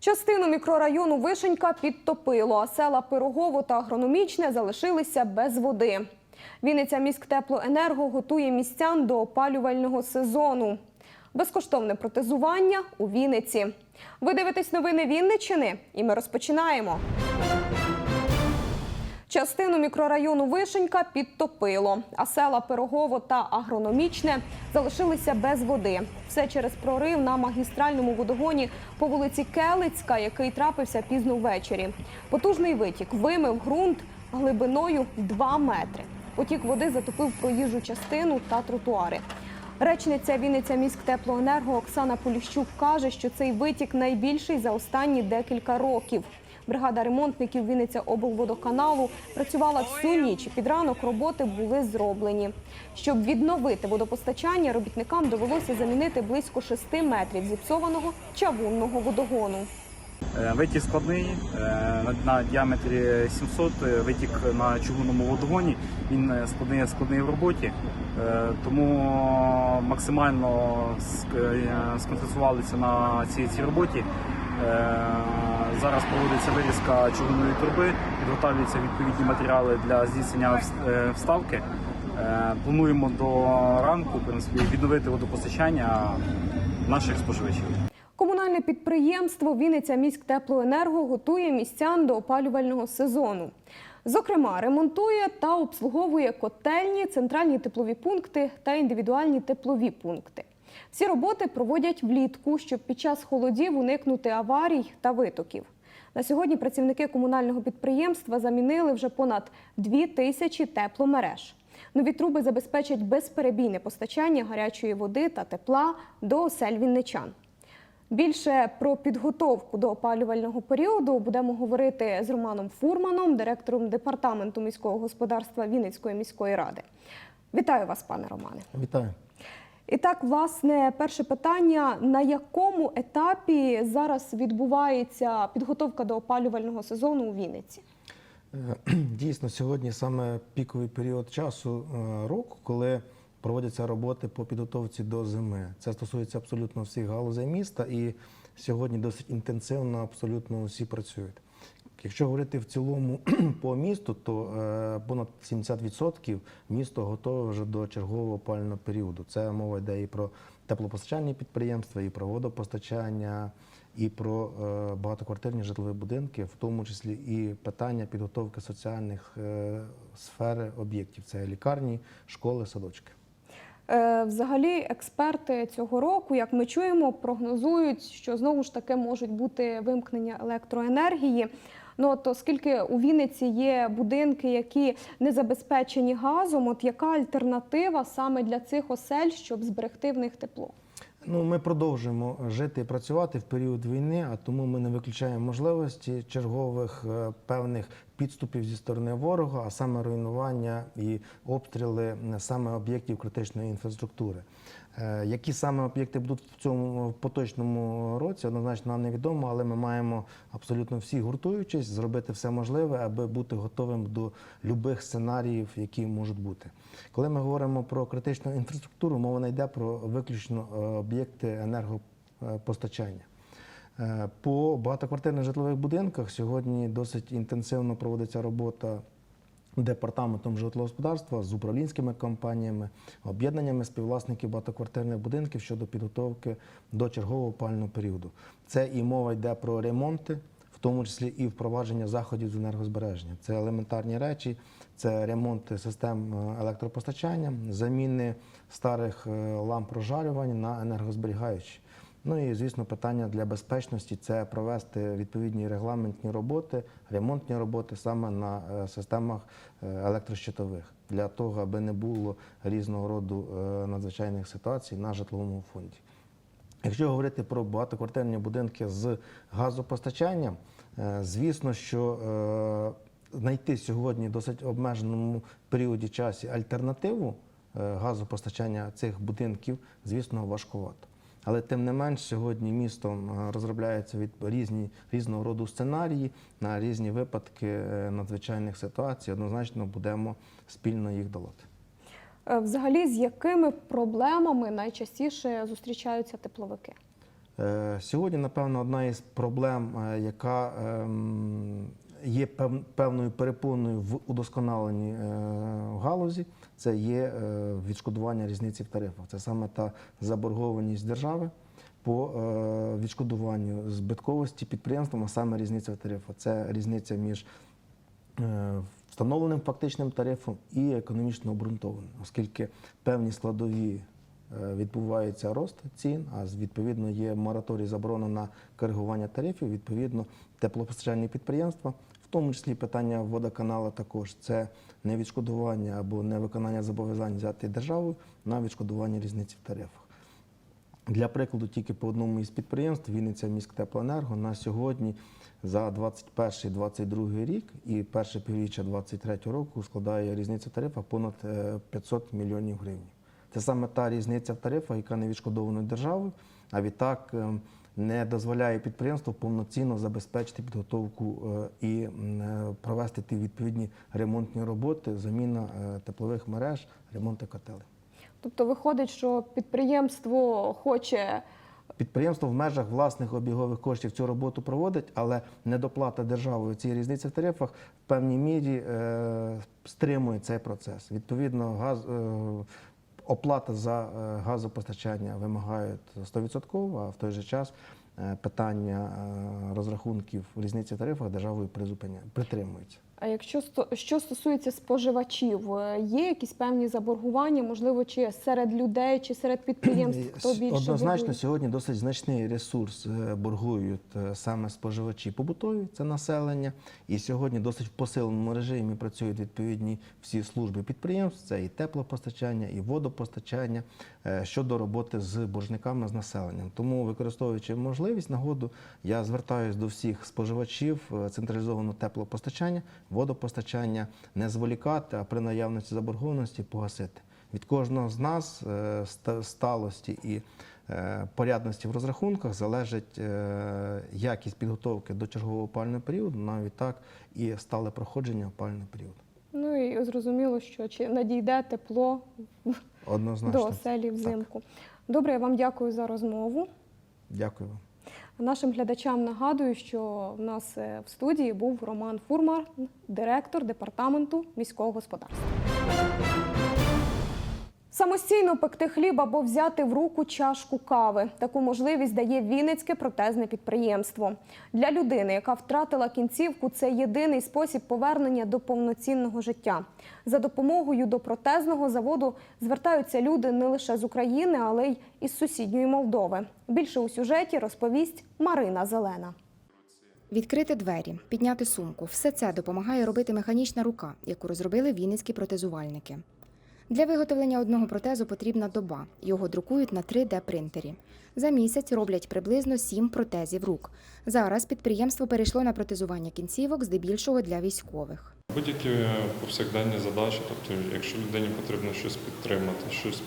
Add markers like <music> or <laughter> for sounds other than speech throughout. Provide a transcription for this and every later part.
Частину мікрорайону Вишенька підтопило, а села Пирогово та Агрономічне залишилися без води. Вінниця міськтеплоенерго готує містян до опалювального сезону. Безкоштовне протезування у Вінниці. Ви дивитесь новини Вінниччини, і ми розпочинаємо. Частину мікрорайону Вишенька підтопило, а села Пирогово та Агрономічне залишилися без води. Все через прорив на магістральному водогоні по вулиці Келицька, який трапився пізно ввечері. Потужний витік вимив ґрунт глибиною 2 метри. Потік води затопив проїжджу частину та тротуари. Речниця Вінниця міськтеплоенерго Оксана Поліщук каже, що цей витік найбільший за останні декілька років. Бригада ремонтників Вінниця облводоканалу працювала всю ніч. Під ранок роботи були зроблені. Щоб відновити водопостачання, робітникам довелося замінити близько 6 метрів зіпсованого чавунного водогону. Е, Витік складний е, на, діаметрі 700, е, витік на чугунному водогоні. Він складний, складний в роботі, тому максимально сконцентрувалися на цій, цій роботі. Зараз проводиться вирізка чугунної труби, підготовлюються відповідні матеріали для здійснення е, вставки. Е, Плануємо до ранку в принципі, відновити водопостачання наших споживачів. Комунальне підприємство Вінниця міськтеплоенерго готує містян до опалювального сезону. Зокрема, ремонтує та обслуговує котельні, центральні теплові пункти та індивідуальні теплові пункти. Всі роботи проводять влітку, щоб під час холодів уникнути аварій та витоків. На сьогодні працівники комунального підприємства замінили вже понад 2 тисячі тепломереж. Нові труби забезпечать безперебійне постачання гарячої води та тепла до осель вінничан. Більше про підготовку до опалювального періоду будемо говорити з Романом Фурманом, директором департаменту міського господарства Вінницької міської ради. Вітаю вас, пане Романе. Вітаю. І так, власне, перше питання: на якому етапі зараз відбувається підготовка до опалювального сезону у Вінниці? Е, <clears throat> Дійсно, сьогодні саме піковий період часу е, року, коли проводяться роботи по підготовці до зими. Це стосується абсолютно всіх галузей міста, і сьогодні досить інтенсивно абсолютно всі працюють. Якщо говорити в цілому <clears throat> по місту, то е, понад 70% місто готове вже до чергового опального періоду. Це мова йде і про теплопостачальні підприємства, і про водопостачання, і про е, багатоквартирні житлові будинки, в тому числі і питання підготовки соціальних е, сфери об'єктів. Це лікарні, школи, садочки. Взагалі, експерти цього року, як ми чуємо, прогнозують, що знову ж таки можуть бути вимкнення електроенергії. Ну от оскільки у Вінниці є будинки, які не забезпечені газом, от яка альтернатива саме для цих осель, щоб зберегти в них тепло? Ну, ми продовжуємо жити і працювати в період війни, а тому ми не виключаємо можливості чергових е, певних підступів зі сторони ворога, а саме руйнування і обстріли е, саме об'єктів критичної інфраструктури. Е, Які саме об'єкти будуть в цьому в поточному році, однозначно нам невідомо, але ми маємо абсолютно всі гуртуючись, зробити все можливе, аби бути готовим до любих сценаріїв, які можуть бути. Коли ми говоримо про критичну інфраструктуру, мова не йде про виключно е, об'єкти енергопостачання. Е, По багатоквартирних житлових будинках сьогодні досить інтенсивно проводиться робота департаментом житлогосподарства з управлінськими компаніями, об'єднаннями співвласників багатоквартирних будинків щодо підготовки до чергового опального періоду. Це і мова йде про ремонти, в тому числі і впровадження заходів з енергозбереження. Це елементарні речі, це ремонт систем е, електропостачання, заміни старих е, ламп розжарювання на енергозберігаючі. Ну і звісно, питання для безпечності це провести відповідні регламентні роботи, ремонтні роботи саме на е, системах е, електрощитових для того, аби не було різного роду е, надзвичайних ситуацій на житловому фонді. Якщо говорити про багатоквартирні будинки з газопостачанням, звісно, що знайти сьогодні в досить обмеженому періоді часу альтернативу газопостачання цих будинків, звісно, важкувато. Але тим не менш, сьогодні містом е, розробляються від різні різного роду сценарії на різні випадки е, надзвичайних ситуацій. Однозначно будемо спільно їх долати. Е, Взагалі, з якими проблемами найчастіше зустрічаються тепловики? Сьогодні, напевно, одна із проблем, яка ем, є певною перепоною в удосконаленні е, галузі, це є е, відшкодування різниці в тарифах. Це саме та заборгованість держави по е, відшкодуванню збитковості підприємствам, а саме різниця в тарифах. Це різниця між встановленим фактичним тарифом і економічно обґрунтованим, оскільки певні складові відбувається рост цін, а відповідно є мораторій заборона на коригування тарифів. Відповідно, теплопостачальні підприємства, в тому числі питання водоканала, також це невідшкодування або невиконання зобов'язань взяти державою на відшкодування різниці в тарифах. Для прикладу, тільки по одному із підприємств Вінниця міськтеплоенерго на сьогодні за 21-22 рік і перше півріччя 23 року складає різниця в тарифах понад е, 500 мільйонів гривень. Це саме та різниця в тарифах, яка не відшкодована державою, а відтак е, не дозволяє підприємству повноцінно забезпечити підготовку е, і е, провести ті відповідні ремонтні роботи, заміна теплових мереж, ремонти котелей. Тобто виходить, що підприємство хоче Підприємство в межах власних обігових коштів цю роботу проводить, але недоплата державою цієї різниці в тарифах в певній мірі е, стримує цей процес. Відповідно, газ, е, оплата за е, газопостачання вимагають 100%, а в той же час е, питання е, розрахунків різниці тарифах державою притримується. А якщо що стосується споживачів, е, є якісь певні заборгування, можливо, чи серед людей, чи серед підприємств, хто більше Однозначно, боргує? сьогодні досить значний ресурс е, боргують е, саме споживачі побутові, це населення. І сьогодні досить в посиленому режимі працюють відповідні всі служби підприємств, це і теплопостачання, і водопостачання е, щодо роботи з боржниками з населенням. Тому, використовуючи можливість, нагоду, я звертаюся до всіх споживачів е, централізованого теплопостачання, водопостачання, не зволікати, а при наявності заборгованості погасити. Від кожного з нас е, сталості і е, порядності в розрахунках залежить е, якість підготовки до чергового опального періоду, навіть так і стале проходження опального періоду. Ну і зрозуміло, що чи надійде тепло Однозначно. до оселі взимку. Добре, я вам дякую за розмову. Дякую вам. Нашим глядачам нагадую, що в нас е, в студії був Роман Фурмар, директор департаменту міського господарства. Самостійно пекти хліб або взяти в руку чашку кави. Таку можливість дає Вінницьке протезне підприємство. Для людини, яка втратила кінцівку, це єдиний спосіб повернення до повноцінного життя. За допомогою до протезного заводу звертаються люди не лише з України, але й із сусідньої Молдови. Більше у сюжеті розповість Марина Зелена. Відкрити двері, підняти сумку все це допомагає робити механічна рука, яку розробили вінницькі протезувальники. Для виготовлення одного протезу потрібна доба. Його друкують на 3D-принтері. За місяць роблять приблизно 7 протезів рук. Зараз підприємство перейшло на протезування кінцівок, здебільшого для військових. Будь-які повсякденні задачі, тобто, якщо людині потрібно щось підтримати, щось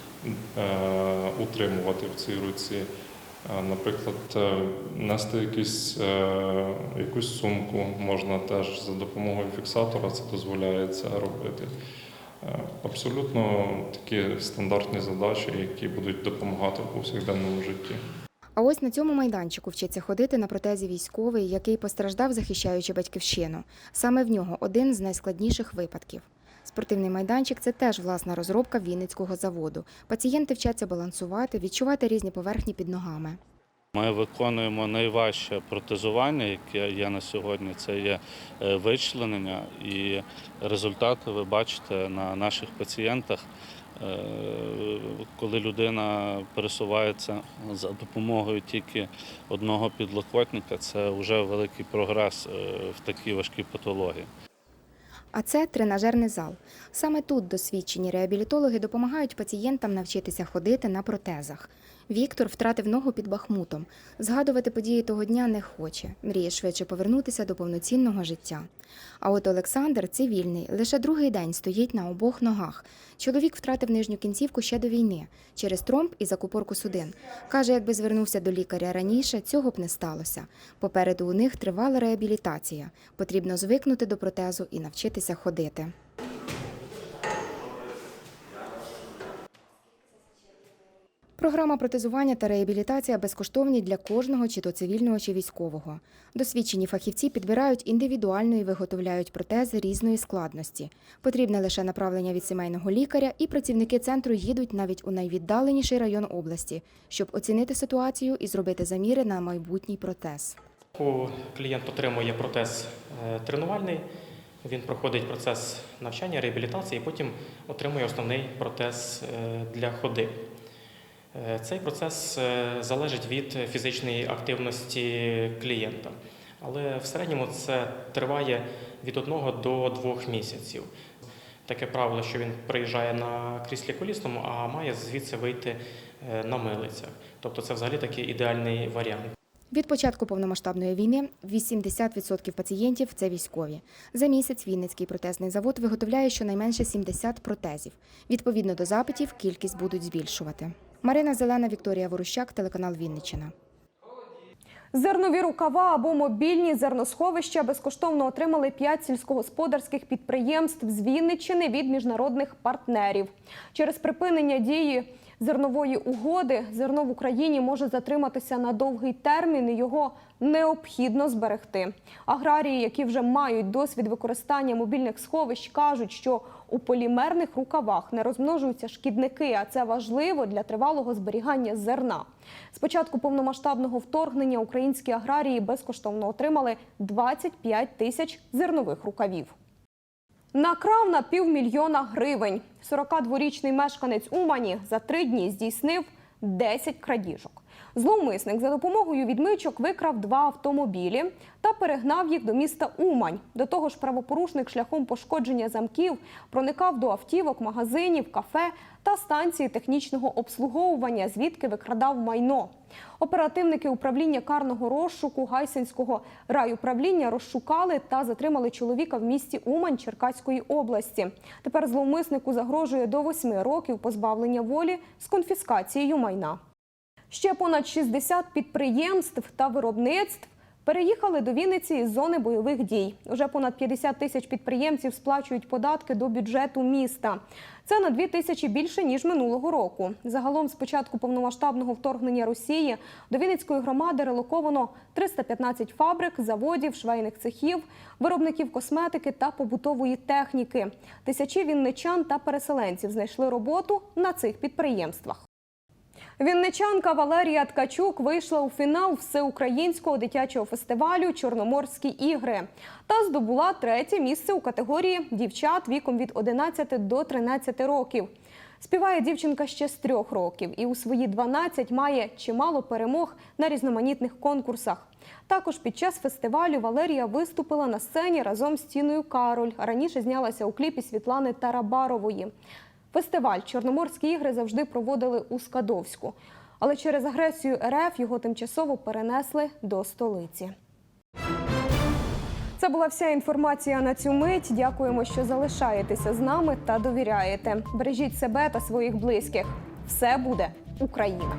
е, утримувати в цій руці, е, наприклад, е, нести якісь, е, якусь сумку, можна теж за допомогою фіксатора це дозволяється робити. Е, Абсолютно такі стандартні задачі, які будуть допомагати в повсякденному житті. А ось на цьому майданчику вчиться ходити на протезі військовий, який постраждав, захищаючи батьківщину. Саме в нього один з найскладніших випадків. Спортивний майданчик це теж власна розробка Вінницького заводу. Пацієнти вчаться балансувати, відчувати різні поверхні під ногами. Ми виконуємо найважче протезування, яке є на сьогодні. Це є е, вичленення, і результати ви бачите на наших пацієнтах. Е, Коли людина пересувається за допомогою тільки одного підлокотника, це вже великий прогрес е, в такій важкій патології. А це тренажерний зал. Саме тут досвідчені реабілітологи допомагають пацієнтам навчитися ходити на протезах. Віктор втратив ногу під Бахмутом. Згадувати події того дня не хоче. Мріє швидше повернутися до повноцінного життя. А от Олександр цивільний, лише другий день стоїть на обох ногах. Чоловік втратив нижню кінцівку ще до війни через тромб і закупорку судин. Каже, якби звернувся до лікаря раніше, цього б не сталося. Попереду у них тривала реабілітація. Потрібно звикнути до протезу і навчитися ходити. Програма протезування та реабілітація безкоштовні для кожного, чи то цивільного, чи військового. Досвідчені фахівці підбирають індивідуально і виготовляють протези різної складності. Потрібне лише направлення від сімейного лікаря, і працівники центру їдуть навіть у найвіддаленіший район області, щоб оцінити ситуацію і зробити заміри на майбутній протез. Клієнт отримує протез е, тренувальний, він проходить процес навчання, реабілітації, і потім отримує основний протез е, для ходи. Е, Цей процес е, залежить від фізичної активності клієнта, але в середньому це триває від 1 до 2 місяців. Таке правило, що він приїжджає на кріслі колісному, а має звідси вийти е, на милицях. Тобто це взагалі такий ідеальний варіант. Від початку повномасштабної війни 80% пацієнтів це військові. За місяць Вінницький протезний завод виготовляє щонайменше 70 протезів. Відповідно до запитів, кількість будуть збільшувати. Марина Зелена, Вікторія Ворущак, телеканал Вінниччина. Зернові рукава або мобільні зерносховища безкоштовно отримали п'ять сільськогосподарських підприємств з Вінниччини від міжнародних партнерів. Через припинення дії зернової угоди зерно в Україні може затриматися на довгий термін. і Його необхідно зберегти. Аграрії, які вже мають досвід використання мобільних сховищ, кажуть, що у полімерних рукавах не розмножуються шкідники, а це важливо для тривалого зберігання зерна. З початку повномасштабного вторгнення українські аграрії безкоштовно отримали 25 тисяч зернових рукавів. Накрав на півмільйона гривень. 42-річний мешканець Умані за три дні здійснив 10 крадіжок. Зловмисник за допомогою відмичок викрав два автомобілі та перегнав їх до міста Умань. До того ж, правопорушник шляхом пошкодження замків проникав до автівок, магазинів, кафе та станції технічного обслуговування, звідки викрадав майно. Оперативники управління карного розшуку Гайсинського райуправління розшукали та затримали чоловіка в місті Умань Черкаської області. Тепер зловмиснику загрожує до 8 років позбавлення волі з конфіскацією майна. Ще понад 60 підприємств та виробництв переїхали до Вінниці із зони бойових дій. Уже понад 50 тисяч підприємців сплачують податки до бюджету міста. Це на 2 тисячі більше ніж минулого року. Загалом, з початку повномасштабного вторгнення Росії до Вінницької громади релоковано 315 фабрик, заводів, швейних цехів, виробників косметики та побутової техніки. Тисячі вінничан та переселенців знайшли роботу на цих підприємствах. Вінничанка Валерія Ткачук вийшла у фінал всеукраїнського дитячого фестивалю Чорноморські ігри та здобула третє місце у категорії дівчат віком від 11 до 13 років. Співає дівчинка ще з трьох років і у свої 12 має чимало перемог на різноманітних конкурсах. Також під час фестивалю Валерія виступила на сцені разом з Тіною Кароль. Раніше знялася у кліпі Світлани Тарабарової. Фестиваль Чорноморські ігри завжди проводили у Скадовську, але через агресію РФ його тимчасово перенесли до столиці. Це була вся інформація на цю мить. Дякуємо, що залишаєтеся з нами та довіряєте. Бережіть себе та своїх близьких. Все буде Україна!